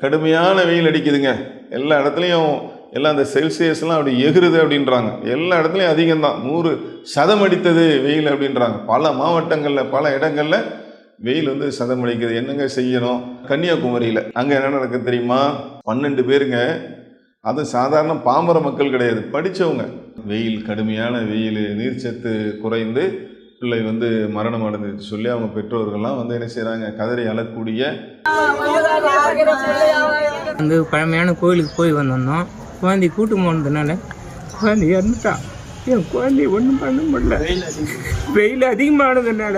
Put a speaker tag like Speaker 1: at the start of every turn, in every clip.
Speaker 1: கடுமையான வெயில் அடிக்குதுங்க. எல்லா இடத்துலையும் எல்லாம் அந்த செல்சியஸ்லாம் அப்படி எகுறுது அப்படின்றாங்க. எல்லா இடத்துலையும் அதிகம்தான். நூறு சதம் அடித்தது வெயில் அப்படின்றாங்க. பல மாவட்டங்களில் பல இடங்களில் வெயில் வந்து சதம் அடிக்குது. என்னங்க செய்யணும்? கன்னியாகுமரியில். அங்கே என்ன நடக்குது தெரியுமா? பன்னெண்டு பேருங்க. அது சாதாரண பாமர மக்கள் கிடையாது. படித்தவங்க வெயில் கடுமையான வெயில் நீர்ச்சத்து குறைந்து பிள்ளை வந்து மரணம் அடைஞ்சிச்சு சொல்லி அவங்க பெற்றோர்கள்லாம் வந்து என்ன செய்கிறாங்க கதறி அழக்கூடிய
Speaker 2: வந்து பழமையான கோயிலுக்கு போய் வந்திருந்தோம். குழந்தை கூட்டு போனதுனால குழந்தை இறந்துட்டான் என் குழந்தை ஒன்றும் பண்ண முடியல. வெயில் அதிகமானதுனால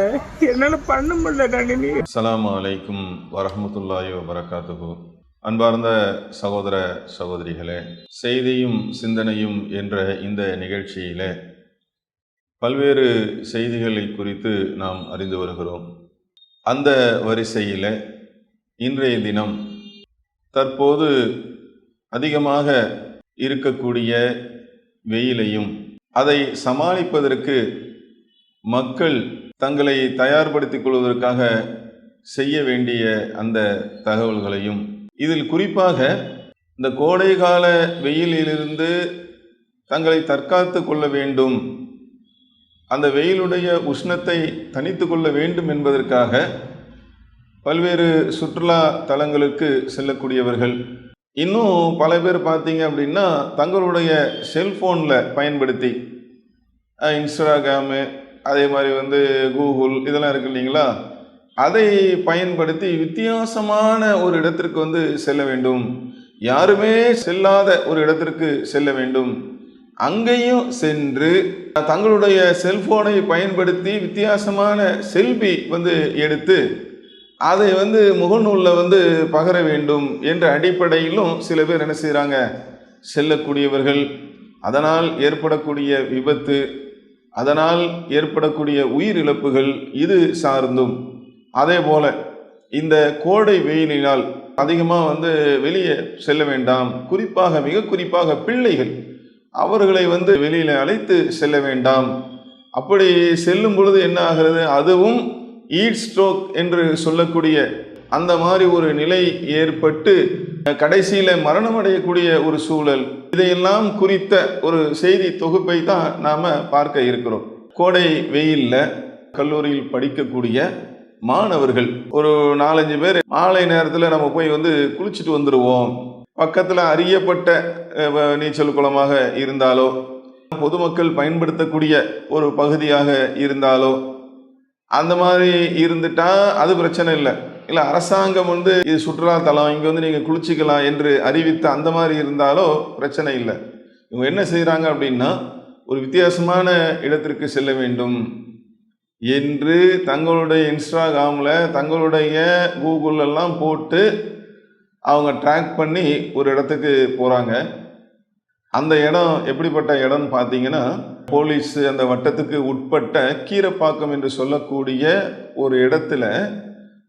Speaker 2: என்னால் பண்ண முடியல கணினி
Speaker 1: அஸ்ஸலாமு அலைக்கும் வரஹ்மத்துல்லாஹி வபரகாத்துஹு. அன்பார்ந்த சகோதர சகோதரிகளே செய்தியும் சிந்தனையும் என்ற இந்த நிகழ்ச்சியிலே பல்வேறு செய்திகளை குறித்து நாம் அறிந்து வருகிறோம். அந்த வரிசையில் இன்றைய தினம் தற்போது அதிகமாக இருக்கக்கூடிய வெயிலையும் அதை சமாளிப்பதற்கு மக்கள் தங்களை தயார்படுத்திக் கொள்வதற்காக செய்ய வேண்டிய அந்த தகவல்களையும் இதில் குறிப்பாக இந்த கோடைகால வெயிலிலிருந்து தங்களை தற்காத்து கொள்ள வேண்டும் அந்த வெயிலுடைய உஷ்ணத்தை தனித்து கொள்ள வேண்டும் என்பதற்காக பல்வேறு சுற்றுலா தலங்களுக்கு செல்லக்கூடியவர்கள். இன்னும் பல பேர் பார்த்தீங்க அப்படின்னா தங்களுடைய செல்ஃபோனில் பயன்படுத்தி இன்ஸ்டாகிராமு அதே மாதிரி வந்து கூகுள் இதெல்லாம் இருக்கு இல்லைங்களா? அதை பயன்படுத்தி வித்தியாசமான ஒரு இடத்திற்கு வந்து செல்ல வேண்டும். யாருமே செல்லாத ஒரு இடத்திற்கு செல்ல வேண்டும். அங்கேயும் சென்று தங்களுடைய செல்போனை பயன்படுத்தி வித்தியாசமான செல்ஃபி வந்து எடுத்து அதை வந்து முகநூலில் வந்து பகர வேண்டும் என்ற அடிப்படையிலும் சில பேர் என்ன செய்கிறாங்க செல்லக்கூடியவர்கள் அதனால் ஏற்படக்கூடிய விபத்து அதனால் ஏற்படக்கூடிய உயிரிழப்புகள் இது சார்ந்தும். அதே போல் இந்த கோடை வெயிலினால் அதிகமாக வந்து வெளியே செல்ல வேண்டாம். குறிப்பாக மிக குறிப்பாக பிள்ளைகள். அவர்களை வந்து வெளியில் அழைத்து செல்ல வேண்டாம். அப்படி செல்லும் பொழுது என்ன ஆகிறது? அதுவும் ஈட் ஸ்ட்ரோக் என்று சொல்லக்கூடிய அந்த மாதிரி ஒரு நிலை ஏற்பட்டு கடைசியில் மரணம் அடையக்கூடிய ஒரு சூழல். இதையெல்லாம் குறித்த ஒரு செய்தி தொகுப்பை தான் நாம் பார்க்க இருக்கிறோம். கோடை வெயிலில் கல்லூரியில் படிக்கக்கூடிய மாணவர்கள் ஒரு நாலஞ்சு பேர் மாலை நேரத்தில் நம்ம போய் வந்து குளிச்சுட்டு வந்துடுவோம் பக்கத்தில் அறியப்பட்ட வ- நீச்சல் குளமாக இருந்தாலோ பொதுமக்கள் பயன்படுத்தக்கூடிய ஒரு பகுதியாக இருந்தாலோ அந்த மாதிரி இருந்துட்டால் அது பிரச்சனை இல்லை. இல்லை அரசாங்கம் வந்து இது சுற்றுலாத்தலம் இங்கே வந்து நீங்கள் குளிச்சிக்கலாம் என்று அறிவித்த அந்த மாதிரி இருந்தாலோ பிரச்சனை இல்லை. இவங்க என்ன செய்கிறாங்க அப்படின்னா ஒரு வித்தியாசமான இடத்திற்கு செல்ல வேண்டும் என்று தங்களுடைய இன்ஸ்டாகிராமில் தங்களுடைய கூகுள் எல்லாம் போட்டு அவங்க ட்ராக் பண்ணி ஒரு இடத்துக்கு போகிறாங்க அந்த இடம் எப்படிப்பட்ட இடம்னு பார்த்தீங்கன்னா போலீஸ் அந்த வட்டத்துக்கு உட்பட்ட கீரப்பாக்கம் என்று சொல்லக்கூடிய ஒரு இடத்துல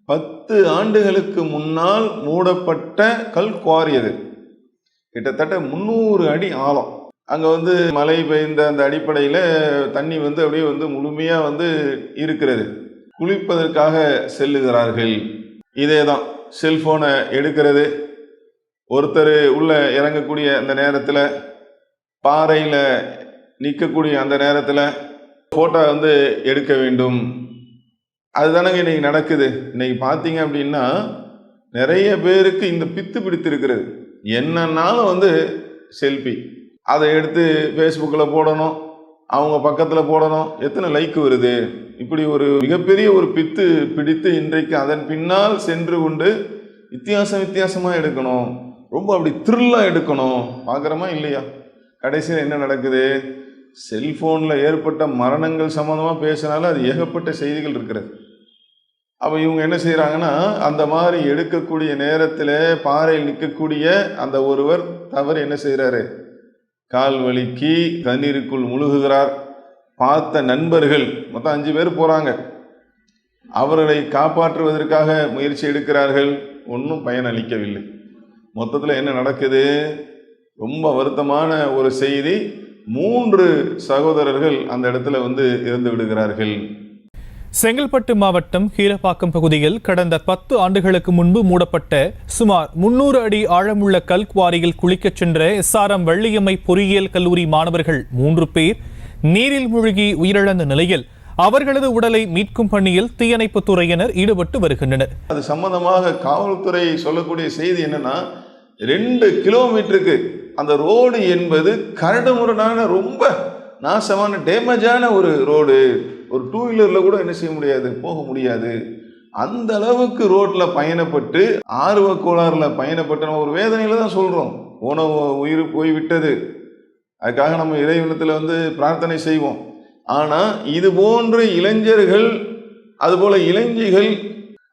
Speaker 1: பத்து ஆண்டுகளுக்கு முன்னால் மூடப்பட்ட கல் குவாரி அது. கிட்டத்தட்ட முந்நூறு அடி ஆழம். அங்கே வந்து மழை பெய்ந்த அந்த அடிப்படையில் தண்ணி வந்து அப்படியே வந்து முழுமையாக வந்து இருக்கிறது. குளிப்பதற்காக செல்லுகிறார்கள். இதே தான் செல்ஃபோனை எடுக்கிறது. ஒருத்தர் உள்ளே இறங்கக்கூடிய அந்த நேரத்தில் பாறையில் நிற்கக்கூடிய அந்த நேரத்தில் ஃபோட்டோ வந்து எடுக்க வேண்டும். அதுதானங்க இன்றைக்கி நடக்குது. இன்றைக்கி பார்த்தீங்க அப்படின்னா நிறைய பேருக்கு இந்த பித்து பிடித்திருக்கிறது. என்னன்னாலும் வந்து செல்ஃபி அதை எடுத்து ஃபேஸ்புக்கில் போடணும். அவங்க பக்கத்தில் போடணும். எத்தனை லைக் வருது? இப்படி ஒரு மிகப்பெரிய ஒரு பித்து பிடித்து இன்றைக்கு அதன் பின்னால் சென்று கொண்டு வித்தியாசம் வித்தியாசமாக எடுக்கணும். ரொம்ப அப்படி த்ரில்லாக எடுக்கணும். பார்க்குறோமா இல்லையா? கடைசியில் என்ன நடக்குது? செல்ஃபோனில் ஏற்பட்ட மரணங்கள் சம்மந்தமாக பேசினாலும் அது ஏகப்பட்ட செய்திகள் இருக்கிறது. அப்போ இவங்க என்ன செய்கிறாங்கன்னா அந்த மாதிரி எடுக்கக்கூடிய நேரத்தில் பாறையில் நிற்கக்கூடிய அந்த ஒருவர் தவறு என்ன செய்கிறாரு கால் வலிக்கு தண்ணீருக்குள் முழுகுகிறார். பார்த்த நண்பர்கள் மொத்தம் அஞ்சு பேர் போகிறாங்க அவர்களை காப்பாற்றுவதற்காக முயற்சி எடுக்கிறார்கள். ஒன்றும் பயனளிக்கவில்லை மொத்தத்தில் என்ன நடக்குது? ரொம்ப வருத்தமான ஒரு செய்தி. மூன்று சகோதரர்கள் அந்த இடத்துல வந்து இறந்து விடுகிறார்கள்.
Speaker 3: செங்கல்பட்டு மாவட்டம் கீழப்பாக்கம் பகுதியில் கடந்த பத்து ஆண்டுகளுக்கு முன்பு மூடப்பட்ட சுமார் முன்னூறு அடி ஆழமுள்ள கல்குவாரியில் குளிக்கச் சென்ற எஸ்ஆர்எம் வள்ளியம்மை பொறியியல் கல்லூரி மாணவர்கள் மூன்று பேர் நீரில் மூழ்கி உயிரிழந்த நிலையில் அவர்களது உடலை மீட்கும் பணியில் தீயணைப்புத் துறையினர் ஈடுபட்டு வருகின்றனர்.
Speaker 1: அது சம்பந்தமாக காவல்துறை சொல்லக்கூடிய செய்தி என்னன்னா ரெண்டு கிலோமீட்டருக்கு அந்த ரோடு என்பது கரடுமுரடான ரொம்ப நாசமான டேமேஜான ஒரு ரோடு. ஒரு டூ வீலரில் கூட என்ன செய்ய முடியாது போக முடியாது. அந்த அளவுக்கு ரோட்டில் பயணப்பட்டு ஆர்வ கோளாறில் பயணப்பட்டு நம்ம ஒரு வேதனையில் தான் சொல்கிறோம் உணவு உயிர் போய்விட்டது. அதுக்காக நம்ம இறைவனத்தில் வந்து பிரார்த்தனை செய்வோம். ஆனால் இது போன்ற இளைஞர்கள் அதுபோல் இளைஞிகள்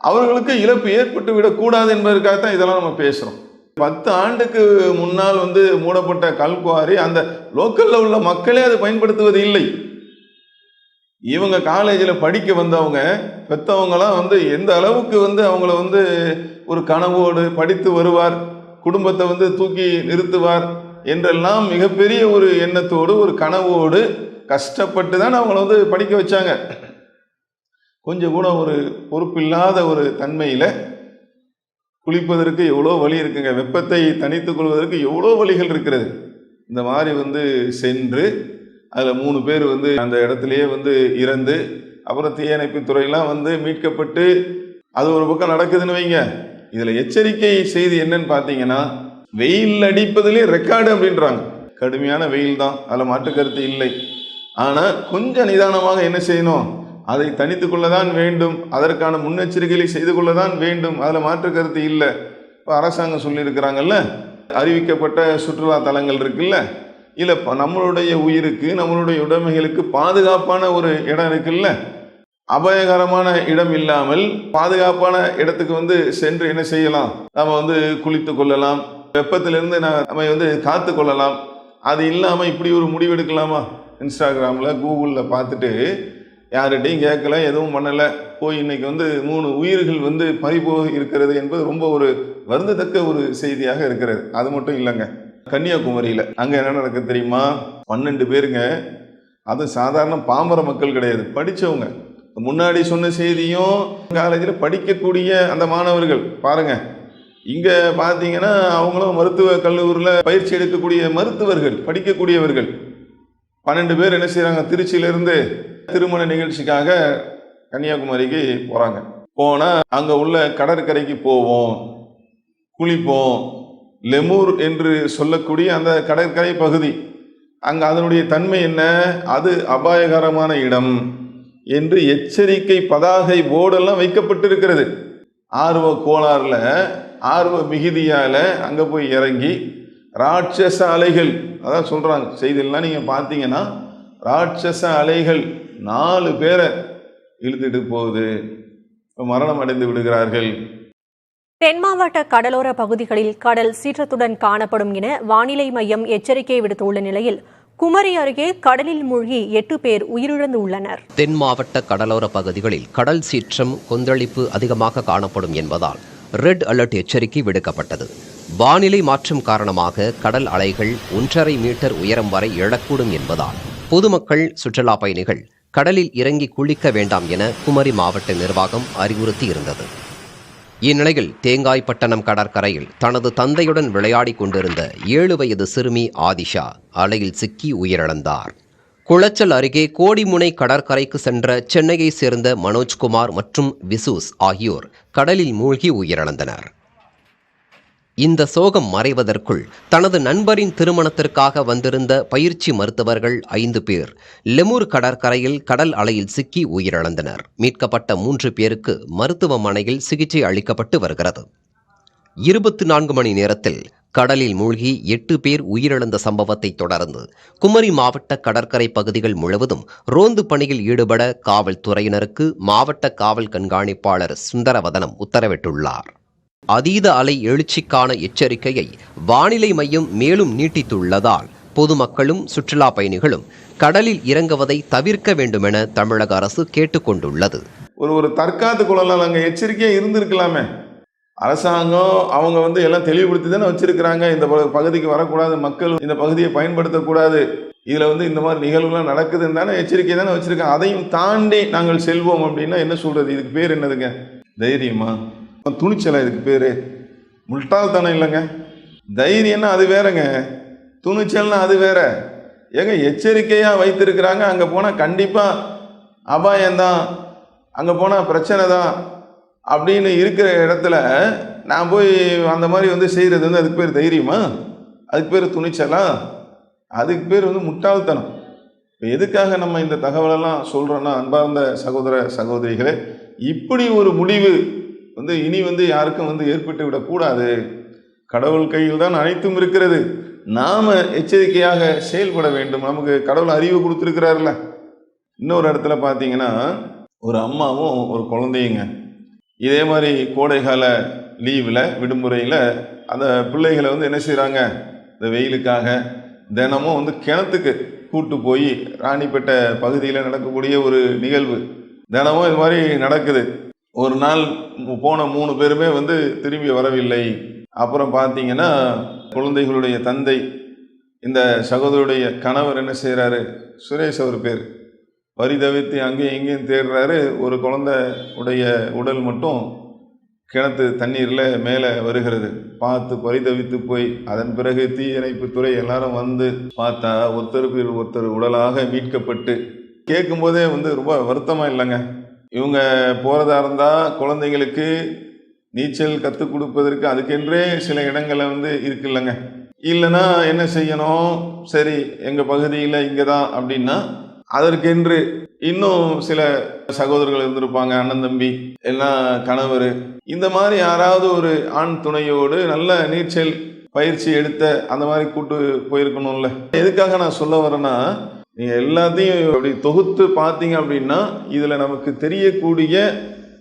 Speaker 1: அவர்களுக்கு இழப்பு ஏற்பட்டு விடக்கூடாது என்பதற்காக தான் இதெல்லாம் நம்ம பேசுகிறோம் பத்து ஆண்டுக்கு முன்னால் வந்து மூடப்பட்ட கல்குவாரி அந்த லோக்கலில் உள்ள மக்களே அதை பயன்படுத்துவது இல்லை. இவங்க காலேஜில் படிக்க வந்தவங்க பெற்றவங்களாம் வந்து எந்த அளவுக்கு வந்து அவங்கள வந்து ஒரு கனவோடு படித்து வருவார் குடும்பத்தை வந்து தூக்கி நிறுத்துவார் என்றெல்லாம் மிகப்பெரிய ஒரு எண்ணத்தோடு ஒரு கனவோடு கஷ்டப்பட்டு தான் அவங்கள வந்து படிக்க வச்சாங்க. கொஞ்சம் கூட ஒரு பொறுப்பில்லாத ஒரு தன்மையில் குளிப்பதற்கு எவ்வளோ வழி இருக்குங்க. வெப்பத்தை தனித்து கொள்வதற்கு எவ்வளோ வழிகள் இருக்கிறது. இந்த மாதிரி வந்து சென்று அதில் மூணு பேர் வந்து அந்த இடத்துலையே வந்து இறந்து அப்புறம் தீயணைப்பு துறையெல்லாம் வந்து மீட்கப்பட்டு அது ஒரு பக்கம் நடக்குதுன்னு வைங்க. இதில் எச்சரிக்கை செய்தி என்னன்னு பார்த்தீங்கன்னா வெயில் அடிப்பதிலே ரெக்கார்டு அப்படின்றாங்க. கடுமையான வெயில் தான். அதில் மாற்று கருத்து இல்லை. ஆனால் கொஞ்சம் நிதானமாக என்ன செய்யணும்? அதை தனித்து கொள்ளதான் வேண்டும். அதற்கான முன்னெச்சரிக்கைகளை செய்து கொள்ளதான் வேண்டும். அதில் மாற்று கருத்து இல்லை. இப்போ அரசாங்கம் சொல்லியிருக்கிறாங்கல்ல அறிவிக்கப்பட்ட சுற்றுலா தலங்கள் இருக்குல்ல இல்லை இப்போ நம்மளுடைய உயிருக்கு நம்மளுடைய உடைமைகளுக்கு பாதுகாப்பான ஒரு இடம் இருக்குல்ல அபாயகரமான இடம் இல்லாமல் பாதுகாப்பான இடத்துக்கு வந்து சென்று என்ன செய்யலாம்? நம்ம வந்து குளித்து கொள்ளலாம். வெப்பத்திலிருந்து நான் நம்ம வந்து காத்து கொள்ளலாம் அது இல்லாமல் இப்படி ஒரு முடிவெடுக்கலாமா இன்ஸ்டாகிராமில் கூகுளில் பார்த்துட்டு யார்கிட்டையும் கேட்கல எதுவும் பண்ணலை. போய் இன்றைக்கி வந்து மூணு உயிர்கள் வந்து பறிபோக இருக்கிறது என்பது ரொம்ப ஒரு வருந்தத்தக்க ஒரு செய்தியாக இருக்கிறது. அது மட்டும் இல்லைங்க. கன்னியாகுமரியில் அங்கே என்ன நடக்குது தெரியுமா? பன்னெண்டு பேருங்க. அது சாதாரண பாமர மக்கள் கிடையாது. படித்தவங்க முன்னாடி சொன்ன செய்தியும் காலேஜில் படிக்கக்கூடிய அந்த மாணவர்கள். பாருங்கள் இங்கே பார்த்தீங்கன்னா அவங்களும் மருத்துவ கல்லூரியில் பயிற்சி எடுக்கக்கூடிய மருத்துவர்கள் படிக்கக்கூடியவர்கள். பன்னெண்டு பேர் என்ன செய்கிறாங்க திருச்சியிலேருந்து திருமண நிகழ்ச்சிக்காக கன்னியாகுமரிக்கு போகிறாங்க போனால் அங்கே உள்ள கடற்கரைக்கு போவோம் குளிப்போம். லெமூர் என்று சொல்லக்கூடிய அந்த கடற்கரை பகுதி. அங்கே அதனுடைய தன்மை என்ன? அது அபாயகரமான இடம் என்று எச்சரிக்கை பதாகை போர்டெல்லாம் வைக்கப்பட்டிருக்கிறது. ஆர்வ கோளாறில் ஆர்வ மிகுதியால் அங்கே போய் இறங்கி ராட்சச அலைகள் அதான் சொல்கிறாங்க செய்தியெல்லாம் நீங்கள் பார்த்தீங்கன்னா ராட்சச அலைகள் நாலு பேரை இழுத்துட்டு போகுது. மரணம் அடைந்து விடுகிறார்கள்.
Speaker 4: தென் மாவட்ட கடலோர பகுதிகளில் கடல் சீற்றத்துடன் காணப்படும் என வானிலை மையம் எச்சரிக்கை விடுத்துள்ள நிலையில் குமரி அருகே கடலில் மூழ்கி எட்டு பேர் உயிரிழந்து உள்ளனர்
Speaker 5: தென் மாவட்ட கடலோர பகுதிகளில் கடல் சீற்றம் கொந்தளிப்பு அதிகமாக காணப்படும் என்பதால் ரெட் அலர்ட் எச்சரிக்கை விடுக்கப்பட்டது. வானிலை மாற்றம் காரணமாக கடல் அலைகள் ஒன்றரை மீட்டர் உயரம் வரை எழக்கூடும் என்பதால் பொதுமக்கள் சுற்றுலா பயணிகள் கடலில் இறங்கி குளிக்க வேண்டாம் என குமரி மாவட்ட நிர்வாகம் அறிவுறுத்தி இருந்தது இந்நிலையில் தேங்காய்பட்டணம் கடற்கரையில் தனது தந்தையுடன் விளையாடிக் கொண்டிருந்த ஏழு வயது சிறுமி ஆதிஷா அலையில் சிக்கி உயிரிழந்தார். குளச்சல் அருகே கோடிமுனை கடற்கரைக்கு சென்ற சென்னையைச் சேர்ந்த மனோஜ்குமார் மற்றும் விசூஸ் ஆகியோர் கடலில் மூழ்கி உயிரிழந்தனர். இந்த சோகம் மறைவதற்குள் தனது நண்பரின் திருமணத்திற்காக வந்திருந்த பயிற்சி மருத்துவர்கள் ஐந்து பேர் லெமூர் கடற்கரையில் கடல் அலையில் சிக்கி உயிரிழந்தனர். மீட்கப்பட்ட மூன்று பேருக்கு மருத்துவமனையில் சிகிச்சை அளிக்கப்பட்டு வருகிறது. இருபத்தி நான்கு மணி நேரத்தில் கடலில் மூழ்கி எட்டு பேர் உயிரிழந்த சம்பவத்தை தொடர்ந்து குமரி மாவட்ட கடற்கரை பகுதிகள் முழுவதும் ரோந்து பணியில் ஈடுபட காவல்துறையினருக்கு மாவட்ட காவல் கண்காணிப்பாளர் சுந்தரவதனம் உத்தரவிட்டுள்ளார். அதீத அலை எழுச்சிக்கான எச்சரிக்கையை வானிலை மையம் மேலும் நீட்டித்துள்ளதால் பொதுமக்களும் சுற்றுலா பயணிகளும் கடலில் இறங்குவதை தவிர்க்க வேண்டுமென தமிழக அரசு கேட்டுக்கொண்டுள்ளது.
Speaker 1: ஒரு ஒரு தற்காத்து கொள்ளலாம். நாங்கள் எச்சரிக்கையாக இருந்திருக்கலாமே. அரசாங்கம் அவங்க வந்து எல்லாம் தெளிவுபடுத்தி தானே வச்சிருக்கிறாங்க. இந்த ப- பகுதிக்கு வரக்கூடாது மக்கள் இந்த பகுதியை பயன்படுத்தக்கூடாது. இதில் வந்து இந்த மாதிரி நிகழ்வுலாம் நடக்குதுன்னு தானே எச்சரிக்கை தானே வச்சுருக்கேன் அதையும் தாண்டி நாங்கள் செல்வோம் அப்படின்னா என்ன சொல்கிறது இதுக்கு பேர் என்னதுங்க? தைரியமா? துணிச்சலா இதுக்கு பேர்? முட்டாள்தனம் இல்லைங்க. தைரியம்னா அது வேறங்க. துணிச்சல்னா அது வேற. ஏங்க எச்சரிக்கையாக வைத்திருக்கிறாங்க. அங்கே போனால் கண்டிப்பாக அபாயம்தான். அங்கே போனால் பிரச்சனை தான் அப்படின்னு இருக்கிற இடத்துல நான் போய் அந்த மாதிரி வந்து செய்கிறது வந்து அதுக்கு பேர் தைரியமா? அதுக்கு பேர் துணிச்சலா? அதுக்கு பேர் வந்து முட்டாள்தனம். இப்போ எதுக்காக நம்ம இந்த தகவலெல்லாம் சொல்கிறோன்னா அன்பார்ந்த சகோதர சகோதரிகளே இப்படி ஒரு முடிவு வந்து இனி வந்து யாருக்கும் வந்து ஏற்பட்டு விடக்கூடாது. கடவுள் கையில் தான் அனைத்தும் இருக்கிறது. நாம் எச்சரிக்கையாக செயல்பட வேண்டும். நமக்கு கடவுள் அறிவு கொடுத்துருக்கிறாருல. இன்னொரு இடத்துல பார்த்தீங்கன்னா ஒரு அம்மாவும் ஒரு குழந்தையுங்க. இதே மாதிரி கோடைகால லீவில் விடுமுறையில் அந்த பிள்ளைகளை வந்து என்ன செய்கிறாங்க இந்த வெயிலுக்காக தினமும் வந்து கிணத்துக்கு கூட்டு போய் ராணிப்பேட்டை பகுதியில் நடக்கக்கூடிய ஒரு நிகழ்வு. தினமும் இது மாதிரி நடக்குது. ஒரு நாள் போன மூணு பேருமே வந்து திரும்பி வரவில்லை. அப்புறம் பார்த்தீங்கன்னா குழந்தைகளுடைய தந்தை இந்த சகோதரருடைய கணவர் என்ன செய்கிறாரு சுரேஷ் அவர் பேர். பரிதவித்து அங்கேயும் இங்கேயும் தேடுறாரு. ஒரு குழந்தை உடைய உடல் மட்டும் கிணத்து தண்ணீரில் மேலே வருகிறது. பார்த்து பரிதவித்து போய் அதன் பிறகு தீயணைப்புத்துறை எல்லாரும் வந்து பார்த்தா ஒருத்தருக்கு ஒருத்தர் உடலாக மீட்கப்பட்டு கேட்கும்போதே வந்து ரொம்ப வருத்தமாக இல்லைங்க. இவங்க போகிறதா இருந்தால் குழந்தைங்களுக்கு நீச்சல் கற்றுக் கொடுப்பதற்கு அதுக்கென்றே சில இடங்களில் வந்து இருக்குல்லங்க. இல்லைன்னா என்ன செய்யணும்? சரி எங்கள் பகுதியில் இங்கே தான் அப்படின்னா அதற்கென்று இன்னும் சில சகோதரர்கள் இருந்திருப்பாங்க அண்ணன் தம்பி எல்லாம் கணவர். இந்த மாதிரி யாராவது ஒரு ஆண் துணையோடு நல்ல நீச்சல் பயிற்சி எடுத்த அந்த மாதிரி கூட்டு போயிருக்கணும்ல. எதுக்காக நான் சொல்ல வரேன்னா நீங்கள் எல்லாத்தையும் அப்படி தொகுத்து பார்த்தீங்க அப்படின்னா இதில் நமக்கு தெரியக்கூடிய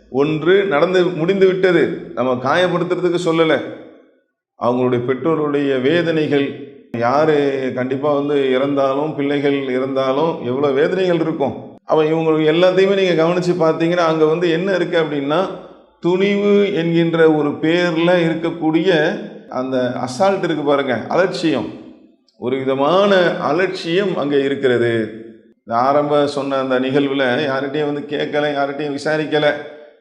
Speaker 1: ஒன்று நடந்து முடிந்து விட்டது. நம்ம காயப்படுத்துறதுக்கு சொல்லலை. அவங்களுடைய பெற்றோருடைய வேதனைகள் யார் கண்டிப்பாக வந்து இறந்தாலும் பிள்ளைகள் இறந்தாலும் எவ்வளோ வேதனைகள் இருக்கும். அவன் இவங்களுக்கு எல்லாத்தையுமே நீங்கள் கவனித்து பார்த்தீங்கன்னா அங்கே வந்து என்ன இருக்குது அப்படின்னா துணிவு என்கின்ற ஒரு பேரில் இருக்கக்கூடிய அந்த அசால்ட் இருக்குது பாருங்கள் அலட்சியம். ஒரு விதமான அலட்சியம் அங்கே இருக்கிறது. இந்த ஆரம்ப சொன்ன அந்த நிகழ்வில் யார்கிட்டையும் வந்து கேட்கலை யார்கிட்டையும் விசாரிக்கலை.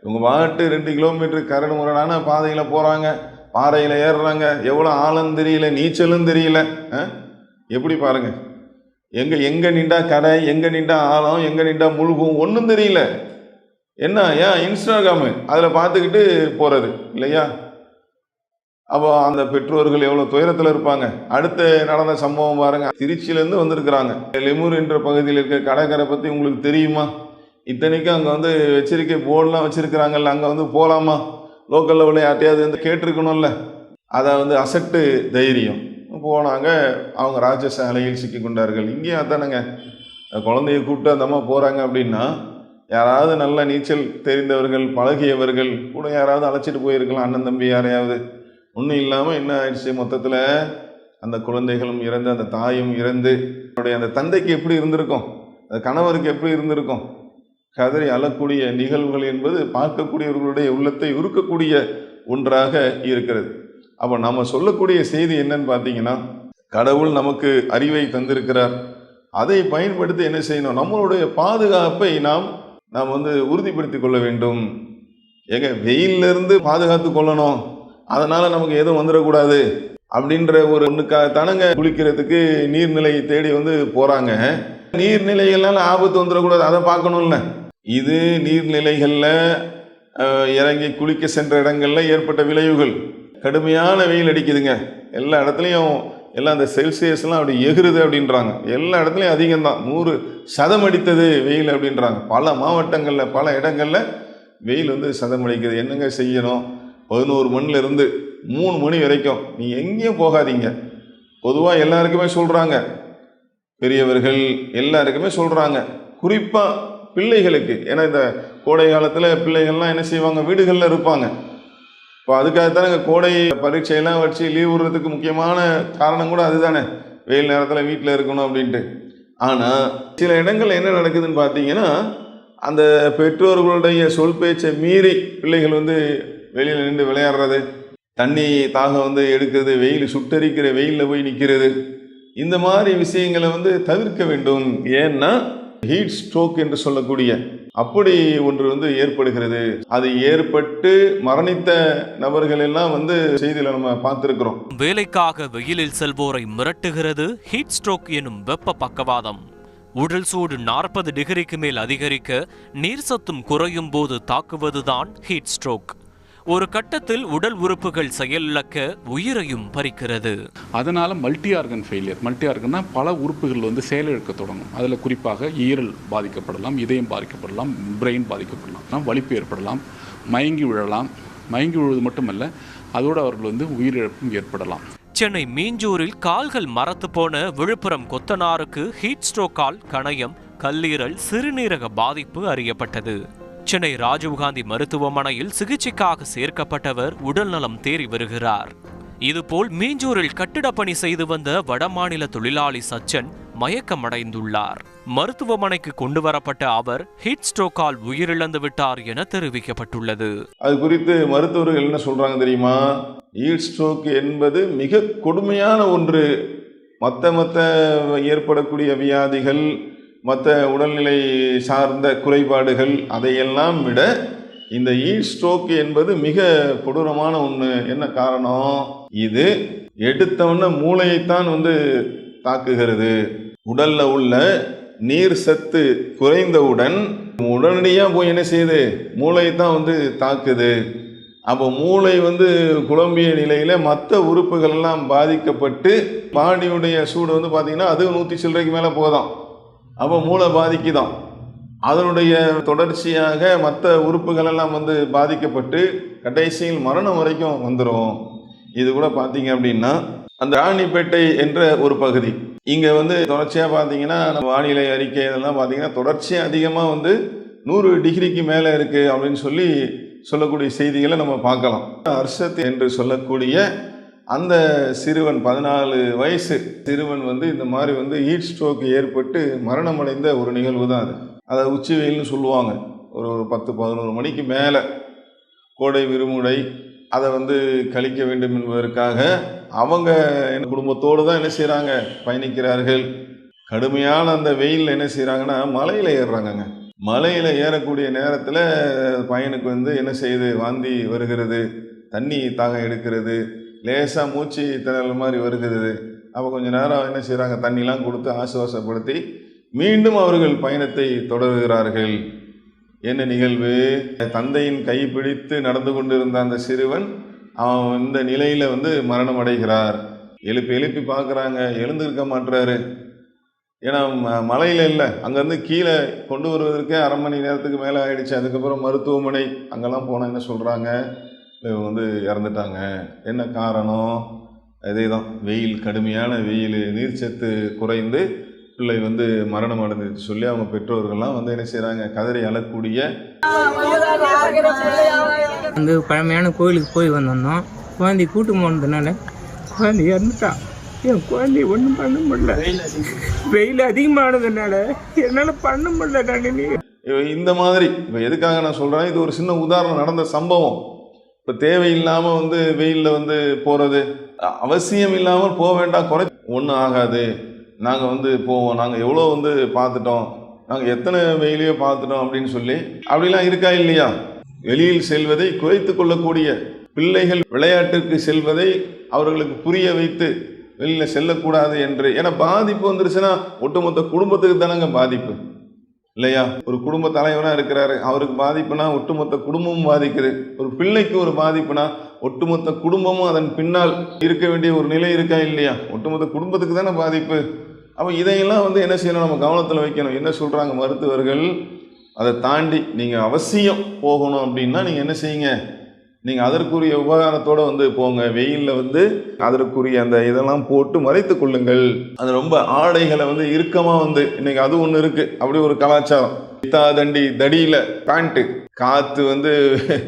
Speaker 1: இவங்க பாட்டு ரெண்டு கிலோமீட்டர் கரடு முரடான பாதையில் போகிறாங்க பாறையில் ஏறுறாங்க. எவ்வளோ ஆழம் தெரியல நீச்சலும் தெரியல. ஆ? எப்படி பாருங்க. எங்கே எங்கே நின்றா கரை எங்கே நின்றா ஆழம் எங்கே நின்றா முழுகும் ஒன்றும் தெரியல. என்ன ஏன்? இன்ஸ்டாகிராமு அதில் பார்த்துக்கிட்டு போகிறது இல்லையா? அப்போ அந்த பெற்றோர்கள் எவ்வளோ துயரத்தில் இருப்பாங்க. அடுத்து நடந்த சம்பவம் பாருங்கள் திருச்சியிலேருந்து வந்திருக்கிறாங்க. லெமூர் என்ற பகுதியில் இருக்க கடற்கரை பற்றி உங்களுக்கு தெரியுமா? இத்தனைக்கும் அங்கே வந்து எச்சரிக்கை போர்டெலாம் வச்சுருக்கிறாங்கல்ல அங்கே வந்து போகலாமா லோக்கல் லெவலில் யார்ட்டையாவது வந்து கேட்டிருக்கணும்ல அதை வந்து அசட்டு தைரியம். போனாங்க அவங்க ராஜசாலையில் சிக்கி கொண்டார்கள். இங்கேயும் அதானுங்க குழந்தைய கூப்பிட்டு அந்த அம்மா போகிறாங்க அப்படின்னா யாராவது நல்ல நீச்சல் தெரிந்தவர்கள் பழகியவர்கள் கூட யாராவது அழைச்சிட்டு போயிருக்கலாம் அண்ணன் தம்பி யாரையாவது. ஒன்றும் இல்லாமல் என்ன ஆயிடுச்சு? மொத்தத்தில் அந்த குழந்தைகளும் இறந்து அந்த தாயும் இறந்து அவருடைய அந்த தந்தைக்கு எப்படி இருந்திருக்கும்? அந்த கணவருக்கு எப்படி இருந்திருக்கும்? கதறி அழக்கூடிய நிகழ்வுகள் என்பது பார்க்கக்கூடியவர்களுடைய உள்ளத்தை உருக்கக்கூடிய ஒன்றாக இருக்கிறது. அப்போ நம்ம சொல்லக்கூடிய செய்தி என்னன்னு பார்த்தீங்கன்னா கடவுள் நமக்கு அறிவை தந்திருக்கிறார். அதை பயன்படுத்தி என்ன செய்யணும்? நம்மளுடைய பாதுகாப்பை நாம் நாம் வந்து உறுதிப்படுத்தி கொள்ள வேண்டும். ஏங்க வெயில்ல இருந்து பாதுகாத்து கொள்ளணும். அதனால நமக்கு எதுவும் வந்துடக்கூடாது. அப்படின்ற ஒரு ஒன்றுக்காகத்தானங்க குளிக்கிறதுக்கு நீர்நிலையை தேடி வந்து போகிறாங்க நீர்நிலைகள்னால ஆபத்து வந்துடக்கூடாது. அதை பார்க்கணும்ல. இது நீர்நிலைகளில் இறங்கி குளிக்க சென்ற இடங்களில் ஏற்பட்ட விளைவுகள். கடுமையான வெயில் அடிக்குதுங்க. எல்லா இடத்துலையும் எல்லாம் அந்த செல்சியஸ்லாம் அப்படி எகுறுது அப்படின்றாங்க. எல்லா இடத்துலையும் அதிகம்தான். நூறு சதம் அடித்தது வெயில் அப்படின்றாங்க. பல மாவட்டங்களில் பல இடங்களில் வெயில் வந்து சதம் அடிக்குது. என்னங்க செய்யணும்? பதினோரு மணிலேருந்து மூணு மணி வரைக்கும். நீ எங்கேயும் போகாதீங்க. பொதுவாக எல்லாருக்குமே சொல்கிறாங்க பெரியவர்கள் எல்லாருக்குமே சொல்கிறாங்க குறிப்பாக பிள்ளைகளுக்கு. ஏன்னா இந்த கோடை காலத்தில் பிள்ளைகள்லாம் என்ன செய்வாங்க? வீடுகளில் இருப்பாங்க. இப்போ அதுக்காகத்தானே கோடை பரீட்சையெல்லாம் வச்சு லீவ் விடுறதுக்கு முக்கியமான காரணம் கூட அதுதானே. வெயில் நேரத்தில் வீட்டில் இருக்கணும் அப்படின்ட்டு. ஆனால் சில இடங்களில் என்ன நடக்குதுன்னு பார்த்தீங்கன்னா அந்த பெற்றோர்களுடைய சொல் பேச்சை மீறி பிள்ளைகள் வந்து வெளியில் நின்று விளையாடுறது தண்ணி தாகம் வந்து எடுக்கிறது வெயில் சுட்டரிக்கிற வெயிலில் போய் நிற்கிறது இந்த மாதிரி விஷயங்களை வந்து தவிர்க்க வேண்டும். ஏன்னா ஹீட் ஸ்ட்ரோக் என்று சொல்லக்கூடிய அப்படி ஒன்று வந்து ஏற்படுகிறது. அது ஏற்பட்டு மரணித்த நபர்கள் எல்லாம் வந்து செய்தியில நம்ம பார்த்திருக்கிறோம்.
Speaker 6: வேலைக்காக வெயிலில் செல்வோரை மிரட்டுகிறது ஹீட் ஸ்ட்ரோக் எனும் வெப்ப பக்கவாதம். உடல் சூடு நாற்பது டிகிரிக்கு மேல் அதிகரிக்க நீர் சத்தும் குறையும் போது தாக்குவதுதான் ஹீட் ஸ்ட்ரோக் ஒரு கட்டத்தில் உடல் உறுப்புகள் செயலிழக்க உயிரையும் பறிக்கிறது.
Speaker 7: அதனால் மல்டி ஆர்கன் ஃபெயிலியர் மல்டி ஆர்கன்னா பல உறுப்புகள் வந்து செயலிழக்க தொடங்கும். அதில் குறிப்பாக ஈரல் பாதிக்கப்படலாம் இதயம் பாதிக்கப்படலாம் பிரெயின் பாதிக்கப்படலாம் வலிப்பு ஏற்படலாம் மயங்கி விழலாம். மயங்கி விழுவது மட்டுமல்ல அதோடு அவர்கள் வந்து உயிரிழப்பும் ஏற்படலாம்.
Speaker 6: சென்னை மீஞ்சூரில் கால்கள் மரத்து போன விழுப்புரம் கொத்தனாருக்கு ஹீட் ஸ்ட்ரோக்கால் கணையம் கல்லீரல் சிறுநீரக பாதிப்பு அறியப்பட்டது. சென்னை ராஜீவ்காந்தி மருத்துவமனையில் சிகிச்சைக்காக சேர்க்கப்பட்டவர் உடல்நலம் தேறி வருகிறார். இதுபோல் மீஞ்சூரில் கட்டிடப்பணி செய்து வந்த வடமாநில தொழிலாளி சச்சன் மயக்கமடைந்துள்ளார். மருத்துவமனைக்கு கொண்டு வரப்பட்ட அவர் ஹீட் ஸ்ட்ரோக்கால் உயிரிழந்து விட்டார் என தெரிவிக்கப்பட்டுள்ளது.
Speaker 1: அது குறித்து மருத்துவர்கள் என்ன சொல்றாங்க தெரியுமா? ஹீட் ஸ்ட்ரோக் என்பது மிக கொடுமையான ஒன்று. மற்ற மற்ற ஏற்படக்கூடிய வியாதிகள் மற்ற உடல்நிலை சார்ந்த குறைபாடுகள் அதையெல்லாம் விட இந்த ஈட் ஸ்ட்ரோக் என்பது மிக கொடூரமான ஒன்று என்ன காரணம்? இது எடுத்தவொன்னே மூளையைத்தான் வந்து தாக்குகிறது. உடலில் உள்ள நீர் சத்து குறைந்தவுடன் உடனடியாக போய் என்ன செய்யுது? மூளை தான் வந்து தாக்குது. அப்போ மூளை வந்து குழம்பிய நிலையில் மற்ற உறுப்புகள்லாம் பாதிக்கப்பட்டு பாடியுடைய சூடு வந்து பார்த்திங்கன்னா அது நூற்றி சில்லறைக்கு மேலே போதும் அப்போ மூளை பாதிக்குதான் அதனுடைய தொடர்ச்சியாக மற்ற உறுப்புகள் எல்லாம் வந்து பாதிக்கப்பட்டு கடைசியில் மரணம் வரைக்கும் வந்துடும் இது கூட பார்த்தீங்க அப்படின்னா அந்த ராணிப்பேட்டை என்ற ஒரு பகுதி. இங்கே வந்து தொடர்ச்சியாக பார்த்தீங்கன்னா நம்ம வானிலை அறிக்கை இதெல்லாம் பார்த்தீங்கன்னா தொடர்ச்சியாக அதிகமாக வந்து நூறு டிகிரிக்கு மேலே இருக்குது அப்படின்னு சொல்லி சொல்லக்கூடிய செய்திகளை நம்ம பார்க்கலாம். அர்ஷத் என்று சொல்லக்கூடிய அந்த சிறுவன் பதினாலு வயசு சிறுவன் வந்து இந்த மாதிரி வந்து ஹீட் ஸ்ட்ரோக் ஏற்பட்டு மரணமடைந்த ஒரு நிகழ்வு தான் அது. அதை உச்சி வெயில்னு சொல்லுவாங்க. ஒரு ஒரு பத்து பதினோரு மணிக்கு மேலே கோடை விருமுடை அதை வந்து கழிக்க வேண்டும் என்பதற்காக அவங்க என் குடும்பத்தோடு தான் என்ன செய்கிறாங்க பயணிக்கிறார்கள். கடுமையான அந்த வெயிலில் என்ன செய்கிறாங்கன்னா மலையில் ஏறுறாங்கங்க. மலையில் ஏறக்கூடிய நேரத்தில் பையனுக்கு வந்து என்ன செய்யுது வாந்தி வருகிறது தண்ணி தாகம் எடுக்கிறது லேசாக மூச்சு திணறல் மாதிரி வருகிறது. அப்போ கொஞ்சம் நேரம் என்ன செய்கிறாங்க தண்ணிலாம் கொடுத்து ஆசுவாசப்படுத்தி மீண்டும் அவர்கள் பயணத்தை தொடர்கிறார்கள். என்ன நிகழ்வு? தந்தையின் கை பிடித்து நடந்து கொண்டிருந்த அந்த சிறுவன் அவன் இந்த நிலையில் வந்து மரணம் அடைகிறார் எழுப்பி எழுப்பி பார்க்குறாங்க எழுந்திருக்க மாட்டுறாரு ஏன்னா ம- இல்லை. அங்கேருந்து கீழே கொண்டு வருவதற்கே அரை மணி நேரத்துக்கு மேலே ஆயிடுச்சு. அதுக்கப்புறம் மருத்துவமனை அங்கெல்லாம் போனால் என்ன சொல்கிறாங்க இவங்க வந்து இறந்துட்டாங்க. என்ன காரணம்? இதே தான் வெயில் கடுமையான வெயில் நீர்ச்சத்து குறைந்து பிள்ளை வந்து மரணம் அடைஞ்சிருச்சு சொல்லி அவங்க பெற்றோர்கள்லாம் வந்து என்ன செய்கிறாங்க கதறி அழக்கூடிய
Speaker 2: வந்து பழமையான கோயிலுக்கு போய் வந்திருந்தோம். குழந்தை கூட்டு போனதுனால குழந்தை இறந்துட்டா. என் குழந்தை ஒன்றும் பண்ண முடியல? வெயில் அதிகமானதுனால என்னால் பண்ண முடியல நான்
Speaker 1: இந்த மாதிரி இப்போ எதுக்காக நான் சொல்கிறேன் இது ஒரு சின்ன உதாரணம் நடந்த சம்பவம். இப்போ தேவையில்லாமல் வந்து வெயிலில் வந்து போகிறது அவசியம் இல்லாமல் போக வேண்டாம் குறை ஒன்றும் ஆகாது. நாங்கள் வந்து போவோம் நாங்கள் எவ்வளோ வந்து பார்த்துட்டோம் நாங்கள் எத்தனை வெயிலையோ பார்த்துட்டோம் அப்படின்னு சொல்லி அப்படிலாம் இருக்கா இல்லையா? வெளியில் செல்வதை குறைத்து கொள்ளக்கூடிய பிள்ளைகள் விளையாட்டுக்கு செல்வதை அவர்களுக்கு புரிய வைத்து வெளியில் செல்லக்கூடாது என்று. ஏன்னா பாதிப்பு வந்துருச்சுன்னா ஒட்டுமொத்த குடும்பத்துக்கு தானங்க பாதிப்பு. இல்லையா? ஒரு குடும்ப தலைவனாக இருக்கிறாரு. அவருக்கு பாதிப்புனா ஒட்டுமொத்த குடும்பமும் பாதிக்குது. ஒரு பிள்ளைக்கு ஒரு பாதிப்புனா ஒட்டுமொத்த குடும்பமும் அதன் பின்னால் இருக்க வேண்டிய ஒரு நிலை இருக்கா இல்லையா? ஒட்டுமொத்த குடும்பத்துக்கு தானே பாதிப்பு. அப்போ இதையெல்லாம் வந்து என்ன செய்யணும்? நம்ம கவனத்தில் வைக்கணும். என்ன சொல்கிறாங்க மருத்துவர்கள்? அதை தாண்டி நீங்கள் அவசியம் போகணும் அப்படின்னா நீங்கள் என்ன செய்யுங்க? நீங்கள் அதற்குரிய உபகாரத்தோடு வந்து போங்க. வெயிலில் வந்து அதற்குரிய அந்த இதெல்லாம் போட்டு மறைத்து கொள்ளுங்கள். அது ரொம்ப ஆடைகளை வந்து இறுக்கமாக வந்து இன்னைக்கு அது ஒன்று இருக்குது அப்படி ஒரு கலாச்சாரம். இத்தா தண்டி தடியில் பேண்ட்டு. காற்று வந்து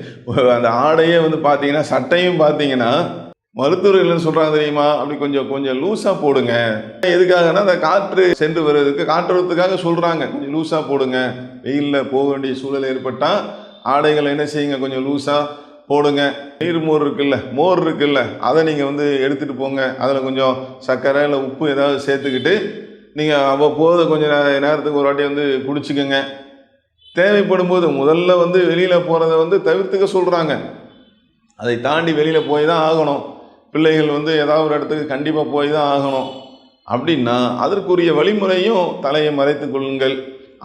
Speaker 1: அந்த ஆடையே வந்து பார்த்தீங்கன்னா சட்டையும் பார்த்தீங்கன்னா மருத்துவர்கள் சொல்கிறாங்க தெரியுமா? அப்படி கொஞ்சம் கொஞ்சம் லூஸாக போடுங்க. எதுக்காகனா அந்த காற்று சென்று வருவதற்கு காற்றுறதுக்காக சொல்கிறாங்க கொஞ்சம் லூஸாக போடுங்க. வெயிலில் போக வேண்டிய சூழல் ஏற்பட்டால் ஆடைகளை என்ன செய்யுங்க? கொஞ்சம் லூஸாக போடுங்க. நீர் மோர் இருக்குல்ல மோர் இருக்குல்ல அதை நீங்கள் வந்து எடுத்துகிட்டு போங்க. அதில் கொஞ்சம் சர்க்கரை இல்லை உப்பு ஏதாவது சேர்த்துக்கிட்டு நீங்கள் அவ்வப்போது கொஞ்சம் நேரத்துக்கு ஒரு வாட்டி வந்து குடிச்சிக்கோங்க. தேவைப்படும் போது முதல்ல வந்து வெளியில் போகிறத வந்து தவிர்த்துக்க சொல்கிறாங்க அதை தாண்டி வெளியில் போய் தான் ஆகணும். பிள்ளைகள் வந்து ஏதாவது ஒரு இடத்துக்கு கண்டிப்பாக போய் தான் ஆகணும். அப்படின்னா அதற்குரிய வழிமுறையும் தலையை மறைத்து கொள்ளுங்கள்.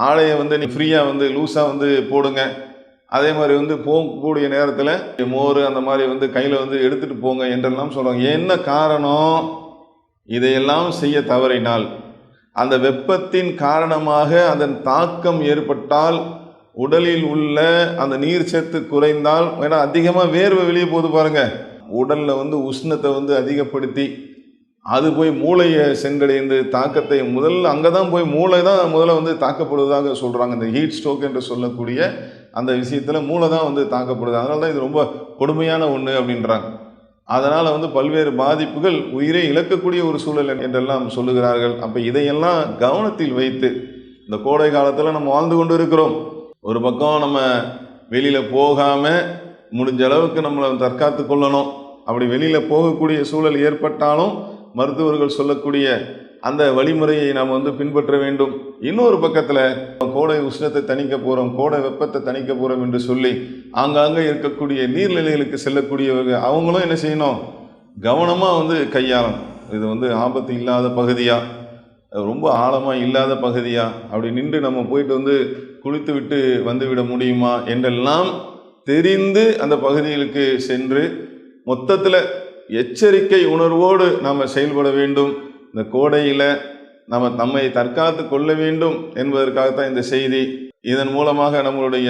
Speaker 1: ஆடையை வந்து நீ ஃப்ரீயாக வந்து லூஸாக வந்து போடுங்க. அதே மாதிரி வந்து போகக்கூடிய நேரத்தில் மோர் அந்த மாதிரி வந்து கையில் வந்து எடுத்துகிட்டு போங்க என்றெல்லாம் சொல்கிறாங்க என்ன காரணம்? இதையெல்லாம் செய்ய தவறினால். அந்த வெப்பத்தின் காரணமாக அதன் தாக்கம் ஏற்பட்டால் உடலில் உள்ள அந்த நீர் சத்து குறைந்தால் ஏன்னா அதிகமாக வேர்வை வெளியே போகுது பாருங்கள் உடலில் வந்து உஷ்ணத்தை வந்து அதிகப்படுத்தி அது போய் மூளையை சென்றடைந்து தாக்கத்தை முதல்ல அங்கே தான் போய் மூளை தான் முதல்ல வந்து தாக்கப்படுவதாக சொல்கிறாங்க இந்த ஹீட் ஸ்ட்ரோக் என்று சொல்லக்கூடிய அந்த விஷயத்தில் மூளை தான் வந்து தாக்கப்படுது. அதனால தான் இது ரொம்ப கொடுமையான ஒன்று அப்படின்றாங்க. அதனால் வந்து பல்வேறு பாதிப்புகள் உயிரை இழக்கக்கூடிய ஒரு சூழல் என்றெல்லாம் சொல்லுகிறார்கள். அப்போ இதையெல்லாம் கவனத்தில் வைத்து இந்த கோடை காலத்தில் நம்ம வாழ்ந்து கொண்டு இருக்கிறோம். ஒரு பக்கம் நம்ம வெளியில் போகாமல் முடிஞ்ச அளவுக்கு நம்மளை தற்காத்து கொள்ளணும். அப்படி வெளியில் போகக்கூடிய சூழல் ஏற்பட்டாலும் மருத்துவர்கள் சொல்லக்கூடிய அந்த வழிமுறையை நாம் வந்து பின்பற்ற வேண்டும். இன்னொரு பக்கத்தில் கோடை உஷ்ணத்தை தணிக்க போகிறோம் கோடை வெப்பத்தை தணிக்க போகிறோம் என்று சொல்லி ஆங்காங்கே இருக்கக்கூடிய நீர்நிலைகளுக்கு செல்லக்கூடியவர்கள் அவங்களும் என்ன செய்யணும்? கவனமாக வந்து கையாளணும். இது வந்து ஆபத்து இல்லாத பகுதியாக ரொம்ப ஆழமாக இல்லாத பகுதியாக அப்படி நின்று நம்ம போயிட்டு வந்து குளித்து விட்டு வந்து விட முடியுமா? என்றெல்லாம் தெரிந்து அந்த பகுதிகளுக்கு சென்று மொத்தத்தில் எச்சரிக்கை உணர்வோடு நாம் செயல்பட வேண்டும். இந்த கோடையில் நம்ம நம்மை தற்காத்து கொள்ள வேண்டும் என்பதற்காகத்தான் இந்த செய்தி. இதன் மூலமாக நம்மளுடைய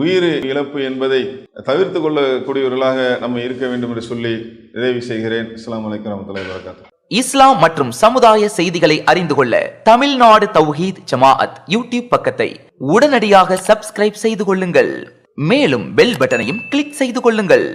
Speaker 1: உயிர் இழப்பு என்பதை தவிர்த்து கொள்ளக்கூடியவர்களாக நம்ம இருக்க வேண்டும் என்று சொல்லி நிறைவு செய்கிறேன். இஸ்லாம் அலைக்கம் வரமத்துல்லாஹி வரகாத்து
Speaker 8: இஸ்லாம் மற்றும் சமுதாய செய்திகளை அறிந்து கொள்ள தமிழ்நாடு தௌஹீத் ஜமாஅத் யூடியூப் பக்கத்தை உடனடியாக சப்ஸ்கிரைப் செய்து கொள்ளுங்கள். மேலும் பெல் பட்டனையும் கிளிக் செய்து கொள்ளுங்கள்.